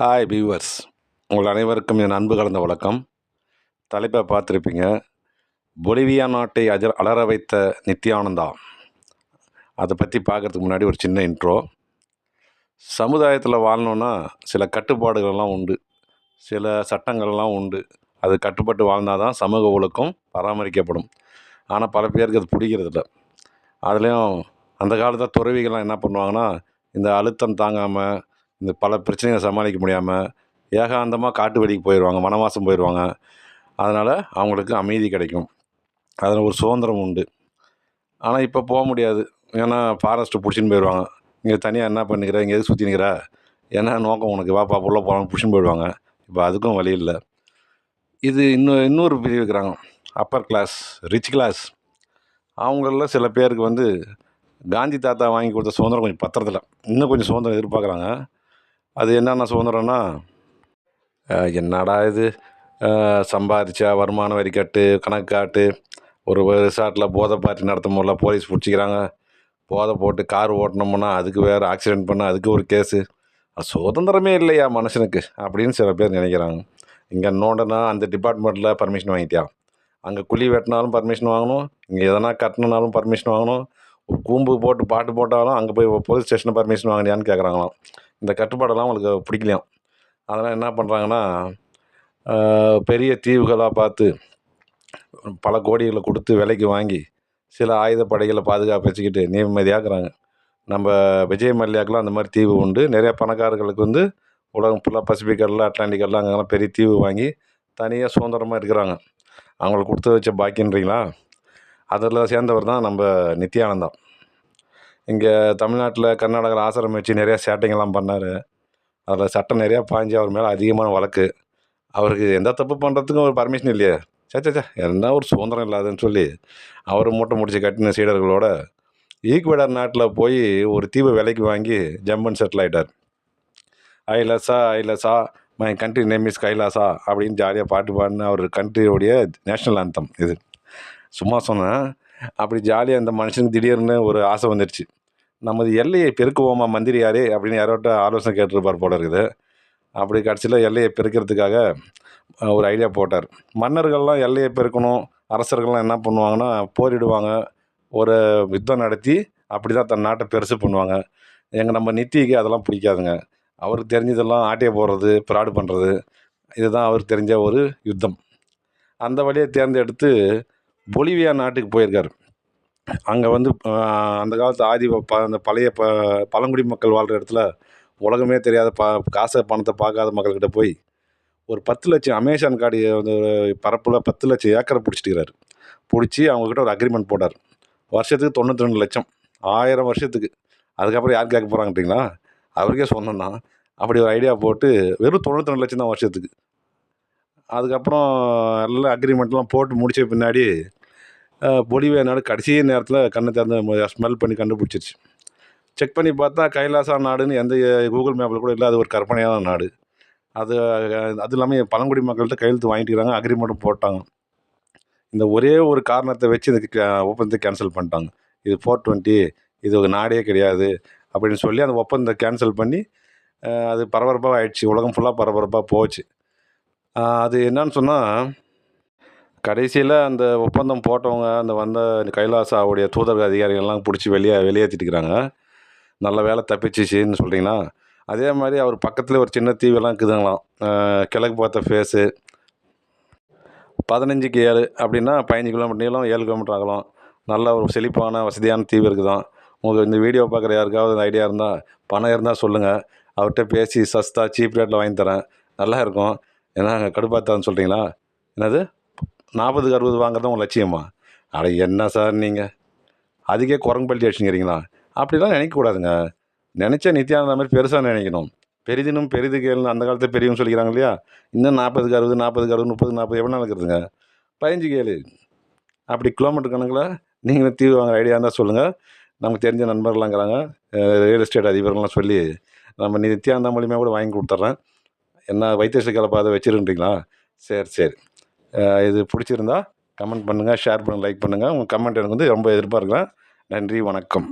Hi viewers உங்கள் அனைவருக்கும் என் அன்பு கலந்த வழக்கம் தலைப்பை பார்த்துருப்பீங்க. பொலிவியா நாட்டை அஜ அலற வைத்த நித்யானந்தா. அதை பற்றி பார்க்கறதுக்கு முன்னாடி ஒரு சின்ன இன்ட்ரோ சமுதாயத்தில் வாழணுன்னா சில கட்டுப்பாடுகள்லாம் உண்டு. சில சட்டங்கள்லாம் உண்டு. அது கட்டுப்பட்டு வாழ்ந்தால் தான் சமூக ஒழுக்கம் பராமரிக்கப்படும். ஆனால் பல பேருக்கு அது பிடிக்கிறதில்ல. அதுலேயும் அந்த காலத்தில் துறவிகள்லாம் என்ன பண்ணுவாங்கன்னா இந்த அழுத்தம் தாங்காமல் இந்த பல பிரச்சனைகளை சமாளிக்க முடியாமல் ஏகாந்தமாக காட்டு வழிக்கு போயிடுவாங்க வனவாசம் போயிடுவாங்க அதனால் அவங்களுக்கு அமைதி கிடைக்கும். அதில் ஒரு சுதந்திரம் உண்டு. ஆனால் இப்போ போக முடியாது. ஏன்னா ஃபாரஸ்ட்டு பிடிச்சின்னு போயிடுவாங்க இங்கே தனியாக என்ன பண்ணிக்கிற இங்கே எதுக்கு சுற்றி நிற்கிற என்ன நோக்கம் உனக்கு? வாப்பா உள்ளே போகலான்னு பிடிச்சின்னு போயிடுவாங்க இப்போ அதுக்கும் வழி இல்லை. இது இன்னும் இன்னொரு பிரிவு இருக்கிறாங்க. அப்பர் கிளாஸ் ரிச் கிளாஸ் அவங்களெல்லாம் சில பேருக்கு வந்து காந்தி தாத்தா வாங்கி கொடுத்த சுதந்திரம் கொஞ்சம் பத்திரத்தில் இன்னும் கொஞ்சம் சுதந்திரம் எதிர்பார்க்குறாங்க. அது என்னென்ன சுதந்திரம்னா என்னடா இது? சம்பாதிச்சா வருமான வரி கட்டு கணக்கு காட்டு. ஒரு ரிசார்ட்டில் போதை பார்ட்டி நடத்தும் போல போலீஸ் பிடிச்சிக்கிறாங்க. போதை போட்டு கார் ஓட்டினோம்னா அதுக்கு வேறு ஆக்சிடென்ட் பண்ணால் அதுக்கு ஒரு கேஸு சுதந்திரமே இல்லையா மனுஷனுக்கு? அப்படின்னு சில பேர் நினைக்கிறாங்க. இங்கே நோண்டனா அந்த டிபார்ட்மெண்ட்டில் பர்மிஷன் வாங்கிட்டியா? அங்கே குழி வெட்டினாலும் பர்மிஷன் வாங்கணும். இங்கே எதனா கட்டணுனாலும் பர்மிஷன் வாங்கணும். கூம்பு போட்டு பாட்டு போட்டாலும் அங்கே போய் போலீஸ் ஸ்டேஷனில் பர்மிஷன் வாங்கினியான்னு கேட்குறாங்களாம் இந்த கட்டுப்பாடெல்லாம் அவங்களுக்கு பிடிக்கலையாம் அதெல்லாம் என்ன பண்ணுறாங்கன்னா பெரிய தீவுகளாக பார்த்து பல கோடிகளை கொடுத்து விலைக்கு வாங்கி சில ஆயுதப்படைகளை பாதுகாப்பு வச்சுக்கிட்டு நிம்மதியாக்குறாங்க. நம்ம விஜய் மல்லையாக்கெலாம் அந்த மாதிரி தீவு உண்டு. நிறைய பணக்காரர்களுக்கு வந்து உலகம் ஃபுல்லாக பசிபிக் கடலில் அங்கெல்லாம் பெரிய தீவு வாங்கி தனியாக சுதந்திரமாக இருக்கிறாங்க. அவங்களுக்கு கொடுத்து வச்ச பாக்கின்றீங்களா அதில் சேர்ந்தவர் தான் நம்ம நித்யானந்தம் இங்கே தமிழ்நாட்டில் கர்நாடகாவில் ஆசிரமம் வச்சு நிறையா சேட்டைங்கள்லாம் பண்ணார். அதில் சட்டம் நிறையா பாஞ்சு அவர் மேலே அதிகமான வழக்கு. அவருக்கு எந்த தப்பு பண்ணுறதுக்கும் ஒரு பர்மிஷன் இல்லையே. சே சே என்ன ஒரு சுதந்திரம் இல்லாதுன்னு சொல்லி அவர் மூட்டை முடிச்சு கட்டின சீடர்களோட ஈக்குவேடர் நாட்டில் போய் ஒரு தீவை விலைக்கு வாங்கி ஜம்மன் செட்டில் ஆகிட்டார் ஐலசா ஐலசா my country name is Kailasa அப்படின்னு ஜாலியாக பாட்டு பாடின அவர் கண்ட்ரியோடைய நேஷ்னல் ஆந்தம் இது. சும்மா சொன்னேன். அப்படி ஜாலியாக அந்த மனுஷனுக்கு திடீர்னு ஒரு ஆசை வந்துடுச்சு நமது எல்லையை பெருக்குவோமா மந்திரியாரே அப்படின்னு யாரோட்ட ஆலோசனை கேட்டிருப்பார் போல இருக்குது. அப்படி கடைசியில் எல்லையை பெருக்கிறதுக்காக ஒரு ஐடியா போட்டார். மன்னர்கள்லாம் எல்லையை பெருக்கணும் அரசர்கள்லாம் என்ன பண்ணுவாங்கன்னா போரிடுவாங்க ஒரு யுத்தம் நடத்தி அப்படி தான் தன் நாட்டை பெருசு பண்ணுவாங்க. எங்கள் நம்ம நித்திக்கு அதெல்லாம் பிடிக்காதுங்க. அவருக்கு தெரிஞ்சதெல்லாம் ஆட்டையை போடுறது ப்ராடு பண்ணுறது இதுதான் அவருக்கு தெரிஞ்ச ஒரு யுத்தம். அந்த வழியை தேர்ந்தெடுத்து பொலிவியா நாட்டுக்கு போயிருக்கார். அங்கே வந்து அந்த காலத்து ஆதி ப அந்த பழைய ப பழங்குடி மக்கள் வாழ்கிற இடத்துல உலகமே தெரியாத ப காசை பணத்தை பார்க்காத மக்கள்கிட்ட போய் ஒரு பத்து லட்சம் அமேசான் காடு வந்து பரப்பில் பத்து லட்சம் ஏக்கரை பிடிச்சிட்டுக்கிறாரு. பிடிச்சி அவங்கக்கிட்ட ஒரு அக்ரிமெண்ட் போட்டார். வருஷத்துக்கு தொண்ணூற்றி ரெண்டு லட்சம். ஆயிரம் வருஷத்துக்கு. அதுக்கப்புறம் யார் கேட்க போகிறாங்கட்டிங்களா அவருக்கே சொன்னோன்னா அப்படி ஒரு ஐடியா போட்டு வெறும் தொண்ணூற்றி ரெண்டு லட்சம் தான் வருஷத்துக்கு. அதுக்கப்புறம் எல்லாம் அக்ரிமெண்ட்லாம் போட்டு முடித்த பின்னாடி அஹ், பொலிவியா நாடு கடைசி நேரத்தில் கண்ணை திறந்து ஸ்மெல் பண்ணி கண்டுபிடிச்சிருச்சு. செக் பண்ணி பார்த்தா கைலாசா நாடுன்னு எந்த கூகுள் மேப்பில் கூட இல்லாத ஒரு கற்பனையான நாடு. அது அது இல்லாமல் பழங்குடி மக்கள்கிட்ட கையெழுத்து வாங்கிட்டுக்கிறாங்க அக்ரிமெண்ட்டும் போட்டாங்க. இந்த ஒரே ஒரு காரணத்தை வச்சு இதுக்கு க- ஒப்பந்தத்தை கேன்சல் பண்ணிட்டாங்க. இது ஃபோர் டுவெண்ட்டி இது ஒரு நாடே கிடையாது அப்படின்னு சொல்லி அந்த ஒப்பந்தத்தை கேன்சல் பண்ணி அது பரபரப்பாக ஆயிடுச்சு. உலகம் ஃபுல்லாக பரபரப்பாக போச்சு. அது என்னன்னு சொன்னால் கடைசியில் அந்த ஒப்பந்தம் போட்டவங்க அந்த வந்த கைலாசாவுடைய தூதரக அதிகாரிகள்லாம் பிடிச்சி வெளியே வெளியேற்றிட்டுக்கிறாங்க நல்ல வேலை தப்பிச்சிச்சின்னு சொல்கிறீங்களா அதே மாதிரி அவர் பக்கத்தில் ஒரு சின்ன தீவெல்லாம் இருக்குதுங்களாம். கிழக்கு பார்த்த ஃபேஸு. பதினஞ்சுக்கு ஏழு அப்படின்னா பதினஞ்சு கிலோமீட்டர் நீளம் ஏழு கிலோமீட்டர் ஆகலாம் நல்ல ஒரு செழிப்பான வசதியான தீவு இருக்குதான். உங்களுக்கு இந்த வீடியோ பார்க்குற யாருக்காவது ஐடியா இருந்தால் பணம் இருந்தால் சொல்லுங்கள் அவர்கிட்ட பேசி சஸ்தா சீப் ரேட்டில் வாங்கி தரேன். நல்லா இருக்கும். ஏன்னா அங்கே கடுப்பாத்தான்னு சொல்கிறீங்களா என்னது? நாற்பதுக்கு அறுபது வாங்குறது உங்கள் லட்சியமா? அட என்ன சார் நீங்கள் அதுக்கே குரங்கு பல்ட்டி அடிச்சுங்கிறீங்களா? அப்படிலாம் நினைக்கக்கூடாதுங்க நினச்சா நித்தியானந்த மாதிரி பெருசாக நினைக்கணும். பெரிதினும் பெரிது கேள்னு அந்த காலத்தில் பெரியவங்க சொல்லிக்கிறாங்க இல்லையா? இன்னும் நாற்பதுக்கு அறுபது நாற்பதுக்கு அறுபது முப்பது நாற்பது எவ்வளோ நடக்குதுங்க பதினஞ்சு கேளு அப்படி கிலோமீட்டர் கணக்கில் நீங்களும் தீவு வாங்குற ஐடியா இருந்தால் சொல்லுங்கள் நமக்கு தெரிஞ்ச நண்பர்களாங்கிறாங்க ரியல் எஸ்டேட் அதிபர்கள்லாம் சொல்லி நம்ம நித்யானந்தா மூலியமாக கூட வாங்கி கொடுத்துட்றேன். என்ன வைத்தியச கலப்பாதை வச்சிருன்றீங்களா சரி சரி. இது பிடிச்சிருந்தா கமெண்ட் பண்ணுங்கள் ஷேர் பண்ணுங்கள் லைக் பண்ணுங்கள் உங்கள் கமெண்ட் எனக்கு வந்து ரொம்ப எதிர்பார்க்குறேன் நன்றி வணக்கம்.